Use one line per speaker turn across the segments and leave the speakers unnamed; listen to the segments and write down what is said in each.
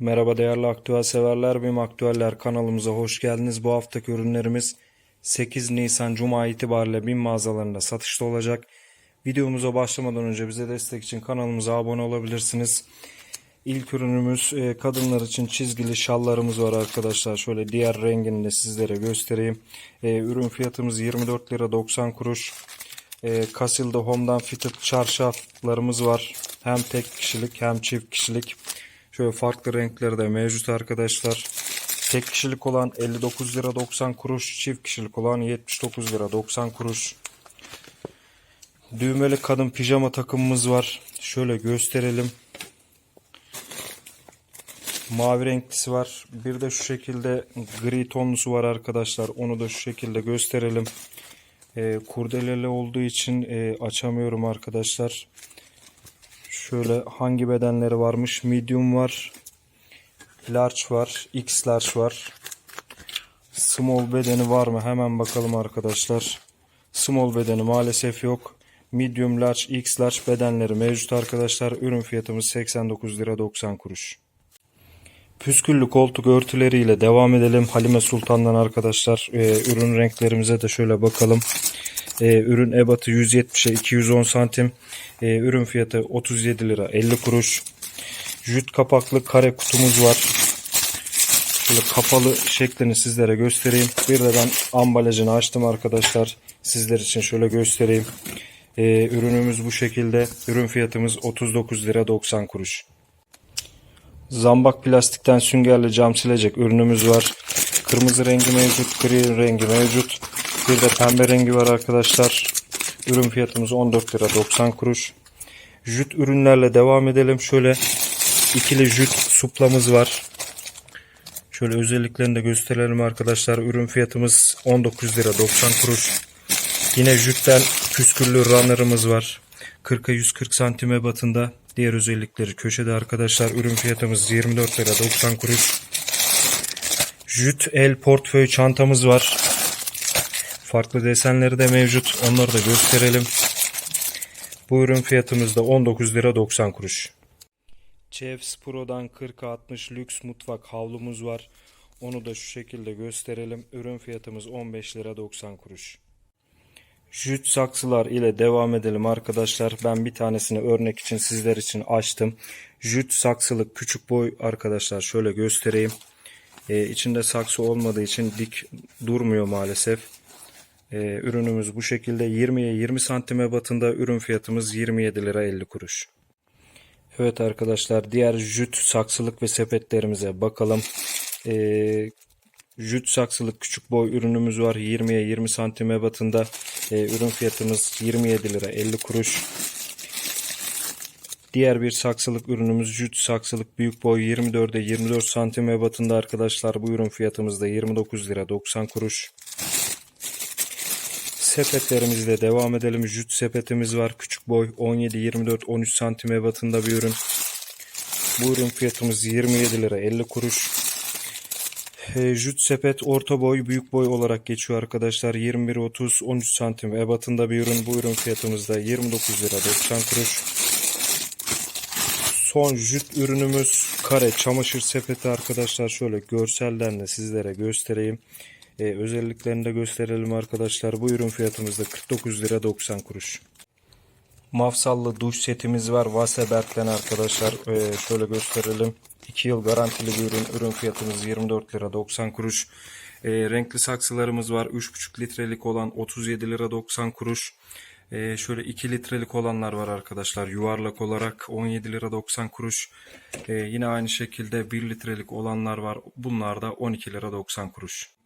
Merhaba değerli aktüel severler, BİM Aktüeller kanalımıza hoş geldiniz. Bu haftaki ürünlerimiz 8 Nisan Cuma itibariyle BİM mağazalarında satışta olacak. Videomuza başlamadan önce bize destek için kanalımıza abone olabilirsiniz. İlk ürünümüz e, kadınlar için çizgili şallarımız var arkadaşlar. Şöyle diğer rengini de sizlere göstereyim. E, Ürün fiyatımız 24 lira 90 kuruş. E, Casilda Home'dan fitted çarşaflarımız var. Hem tek kişilik hem çift kişilik. Şöyle farklı renkleri de mevcut arkadaşlar. Tek kişilik olan 59 lira 90 kuruş. Çift kişilik olan 79 lira 90 kuruş. Düğmeli kadın pijama takımımız var. Şöyle gösterelim. Mavi renklisi var. Bir de şu şekilde gri tonlusu var arkadaşlar. Onu da şu şekilde gösterelim. E, kurdeleli olduğu için e, açamıyorum arkadaşlar. Şöyle hangi bedenleri varmış? Medium var. Large var. X large var. Small bedeni var mı? Hemen bakalım arkadaşlar. Small bedeni maalesef yok. Medium, large, X large bedenleri mevcut arkadaşlar. Ürün fiyatımız 89 lira 90 kuruş. Püsküllü koltuk örtüleriyle devam edelim. Halime Sultan'dan arkadaşlar e, ürün renklerimize de şöyle bakalım. E, ürün ebatı 170'e 210 santim. E, ürün fiyatı 37 lira 50 kuruş. Jüt kapaklı kare kutumuz var. Şöyle kapalı şeklini sizlere göstereyim. Bir de ben ambalajını açtım arkadaşlar. Sizler için şöyle göstereyim. E, ürünümüz bu şekilde. Ürün fiyatımız 39 lira 90 kuruş. Zambak plastikten süngerli cam silecek ürünümüz var. Kırmızı rengi mevcut, gri rengi mevcut. Bir de pembe rengi var arkadaşlar. Ürün fiyatımız 14 lira 90 kuruş. Jüt ürünlerle devam edelim. Şöyle ikili jüt suplamız var. Şöyle özelliklerini de gösterelim arkadaşlar. Ürün fiyatımız 19 lira 90 kuruş. Yine jütten püsküllü runner'ımız var. 40'a 140 santim ebatında. Diğer özellikleri köşede arkadaşlar. Ürün fiyatımız 24 lira 90 kuruş. Jüt el portföy çantamız var. Farklı desenleri de mevcut. Onları da gösterelim. Bu ürün fiyatımız da 19 lira 90 kuruş. Chefs Pro'dan 40'a 60 lüks mutfak havlumuz var. Onu da şu şekilde gösterelim. Ürün fiyatımız 15 lira 90 kuruş. Jüt saksılar ile devam edelim arkadaşlar. Ben bir tanesini örnek için sizler için açtım. Jüt saksılık küçük boy arkadaşlar şöyle göstereyim. Ee, içinde saksı olmadığı için dik durmuyor maalesef. Ee, ürünümüz bu şekilde 20'ye 20 santime batında ürün fiyatımız 27 lira 50 kuruş. Evet arkadaşlar diğer jüt saksılık ve sepetlerimize bakalım. Ee, jüt saksılık küçük boy ürünümüz var. 20'ye 20 santim ebatında. Ee, ürün fiyatımız 27 lira 50 kuruş. Diğer bir saksılık ürünümüz jüt saksılık büyük boy 24'e 24 santim ebatında arkadaşlar. Bu ürün fiyatımız da 29 lira 90 kuruş. Sepetlerimizle devam edelim. Jüt sepetimiz var. Küçük boy 17, 24, 13 santim ebatında bir ürün. Bu ürün fiyatımız 27 lira 50 kuruş. E, Jüt sepet orta boy büyük boy olarak geçiyor arkadaşlar. 21, 30, 13 santim ebatında bir ürün. Bu ürün fiyatımız da 29 lira 90 kuruş. Son jüt ürünümüz kare çamaşır sepeti arkadaşlar. Şöyle görselden de sizlere göstereyim. Ee, özelliklerini de gösterelim arkadaşlar. Bu ürün fiyatımız da 49 lira 90 kuruş. Mafsallı duş setimiz var. Vaseberg'den arkadaşlar. Ee, şöyle gösterelim. 2 yıl garantili bir ürün. Ürün fiyatımız 24 lira 90 kuruş. Ee, renkli saksılarımız var. 3,5 litrelik olan 37 lira 90 kuruş. Ee, şöyle 2 litrelik olanlar var arkadaşlar. Yuvarlak olarak 17 lira 90 kuruş. Ee, yine aynı şekilde 1 litrelik olanlar var. Bunlar da 12 lira 90 kuruş.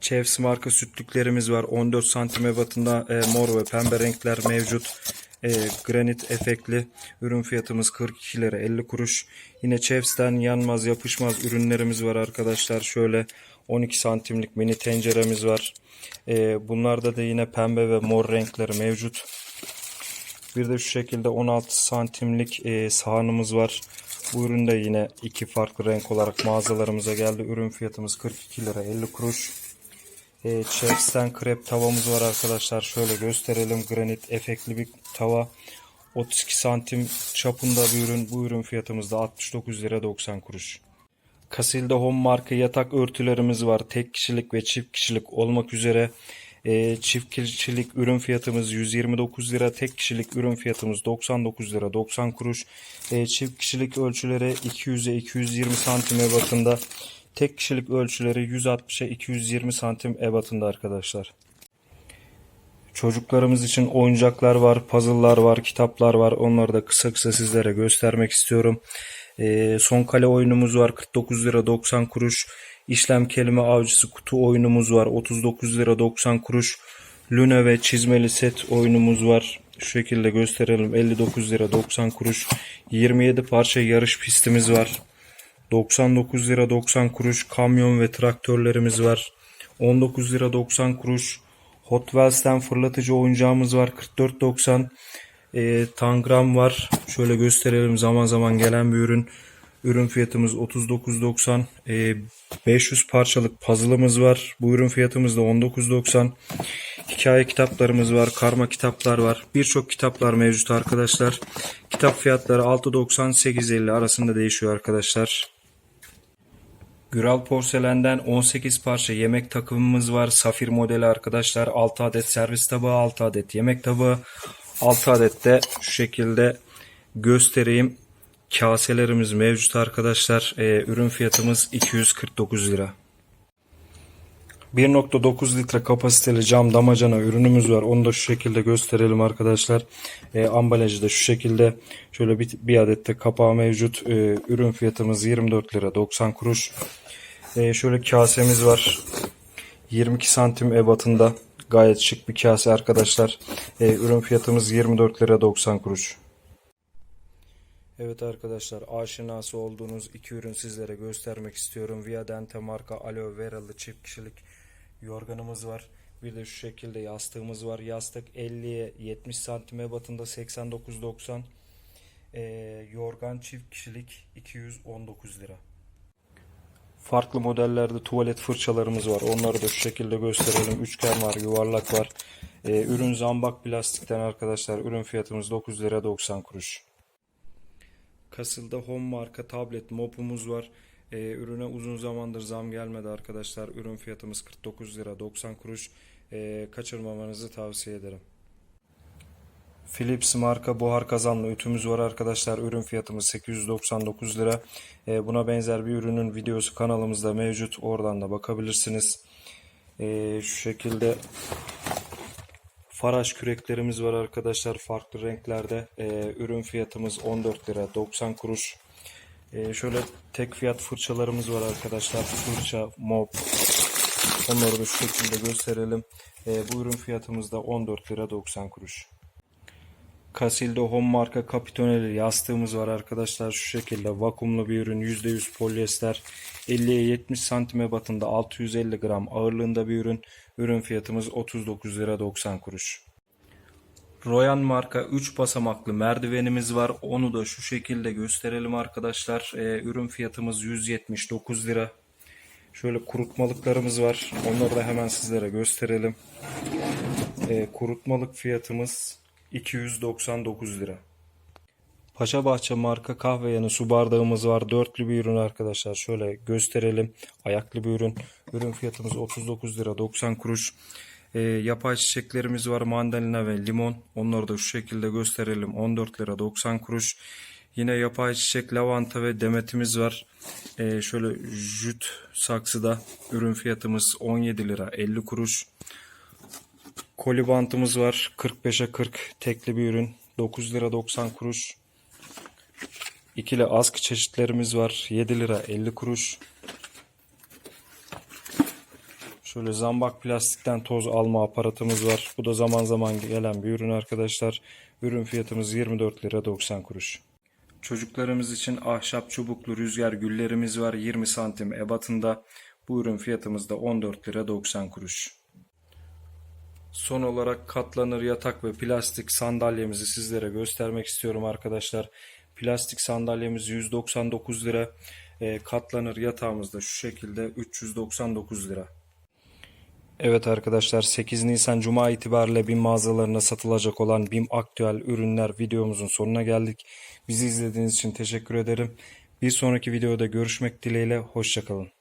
Chefs marka sütlüklerimiz var. 14 santim ebatında e, mor ve pembe renkler mevcut. E, granit efektli. Ürün fiyatımız 42 lira 50 kuruş. Yine Chefs'ten yanmaz yapışmaz ürünlerimiz var arkadaşlar. Şöyle 12 santimlik mini tenceremiz var. E, bunlarda da yine pembe ve mor renkleri mevcut. Bir de şu şekilde 16 santimlik e, sahanımız var. Bu ürün de yine iki farklı renk olarak mağazalarımıza geldi. Ürün fiyatımız 42 lira 50 kuruş. E, Chefs'ten krep tavamız var arkadaşlar. Şöyle gösterelim. Granit efektli bir tava. 32 santim çapında bir ürün. Bu ürün fiyatımız da 69 lira 90 kuruş. Casilda Home marka yatak örtülerimiz var. Tek kişilik ve çift kişilik olmak üzere. Ee, çift kişilik ürün fiyatımız 129 lira. Tek kişilik ürün fiyatımız 99 lira 90 kuruş. Ee, çift kişilik ölçüleri 200'e 220 santim ebatında. Tek kişilik ölçüleri 160'a 220 santim ebatında arkadaşlar. Çocuklarımız için oyuncaklar var, puzzle'lar var, kitaplar var. Onları da kısa kısa sizlere göstermek istiyorum. Ee, son kale oyunumuz var 49 lira 90 kuruş. İşlem kelime avcısı kutu oyunumuz var 39 lira 90 kuruş. Luna ve çizmeli set oyunumuz var. Şu şekilde gösterelim 59 lira 90 kuruş. 27 parça yarış pistimiz var. 99 lira 90 kuruş kamyon ve traktörlerimiz var. 19 lira 90 kuruş Hot Wheels'ten fırlatıcı oyuncağımız var 44.90 e, Tangram var. Şöyle gösterelim zaman zaman gelen bir ürün. Ürün fiyatımız 39.90 e, 500 parçalık puzzle'ımız var. Bu ürün fiyatımız da 19.90 Hikaye kitaplarımız var. Karma kitaplar var. Birçok kitaplar mevcut arkadaşlar. Kitap fiyatları 6.90-8.50 arasında değişiyor arkadaşlar. Güral Porselen'den 18 parça yemek takımımız var. Safir modeli arkadaşlar. 6 adet servis tabağı, 6 adet yemek tabağı, 6 adet de şu şekilde göstereyim. Kaselerimiz mevcut arkadaşlar. Ee, ürün fiyatımız 249 lira. 1.9 litre kapasiteli cam damacana ürünümüz var. Onu da şu şekilde gösterelim arkadaşlar. E, ambalajı da şu şekilde. Şöyle bir, bir adet de kapağı mevcut. E, ürün fiyatımız 24 lira 90 kuruş. E, şöyle kasemiz var. 22 santim ebatında. Gayet şık bir kase arkadaşlar. E, ürün fiyatımız 24 lira 90 kuruş. Evet arkadaşlar aşinası olduğunuz iki ürün sizlere göstermek istiyorum. Via Dente marka aloe veralı çift kişilik yorganımız var. Bir de şu şekilde yastığımız var. Yastık 50'ye 70 santim ebatında 89.90. Ee, yorgan çift kişilik 219 lira. Farklı modellerde tuvalet fırçalarımız var. Onları da şu şekilde gösterelim. Üçgen var, yuvarlak var. Ee, ürün zambak plastikten arkadaşlar. Ürün fiyatımız 9 lira 90 kuruş. Kasıl'da Home marka tablet mopumuz var. Ee, ürüne uzun zamandır zam gelmedi arkadaşlar. Ürün fiyatımız 49 lira 90 kuruş. Ee, kaçırmamanızı tavsiye ederim. Philips marka buhar kazanlı ütümüz var arkadaşlar. Ürün fiyatımız 899 lira. Ee, buna benzer bir ürünün videosu kanalımızda mevcut. Oradan da bakabilirsiniz. Ee, şu şekilde Faraş küreklerimiz var arkadaşlar farklı renklerde. Ee, ürün fiyatımız 14 lira 90 kuruş. Ee, şöyle tek fiyat fırçalarımız var arkadaşlar. Fırça, mop. Onları da şu şekilde gösterelim. Ee, bu ürün fiyatımız da 14 lira 90 kuruş. Casilda Home marka kapitoneli yastığımız var arkadaşlar. Şu şekilde vakumlu bir ürün. %100 polyester. 50'ye 70 santim ebatında 650 gram ağırlığında bir ürün. Ürün fiyatımız 39 lira 90 kuruş. Royan marka 3 basamaklı merdivenimiz var. Onu da şu şekilde gösterelim arkadaşlar. Ee, ürün fiyatımız 179 lira. Şöyle kurutmalıklarımız var. Onları da hemen sizlere gösterelim. Ee, kurutmalık fiyatımız 299 lira. Paşabahçe marka kahve yanı su bardağımız var. Dörtlü bir ürün arkadaşlar. Şöyle gösterelim. Ayaklı bir ürün. Ürün fiyatımız 39 lira 90 kuruş. Ee, yapay çiçeklerimiz var. Mandalina ve limon. Onları da şu şekilde gösterelim. 14 lira 90 kuruş. Yine yapay çiçek, lavanta ve demetimiz var. Ee, şöyle jüt saksıda ürün fiyatımız 17 lira 50 kuruş. Koli bantımız var. 45'e 40 tekli bir ürün. 9 lira 90 kuruş. İkili askı çeşitlerimiz var. 7 lira 50 kuruş. Şöyle zambak plastikten toz alma aparatımız var. Bu da zaman zaman gelen bir ürün arkadaşlar. Ürün fiyatımız 24 lira 90 kuruş. Çocuklarımız için ahşap çubuklu rüzgar güllerimiz var. 20 santim ebatında. Bu ürün fiyatımız da 14 lira 90 kuruş. Son olarak katlanır yatak ve plastik sandalyemizi sizlere göstermek istiyorum arkadaşlar. Plastik sandalyemiz 199 lira. E, katlanır yatağımız da şu şekilde 399 lira. Evet arkadaşlar 8 Nisan Cuma itibariyle BİM mağazalarında satılacak olan BİM aktüel ürünler videomuzun sonuna geldik. Bizi izlediğiniz için teşekkür ederim. Bir sonraki videoda görüşmek dileğiyle. Hoşçakalın.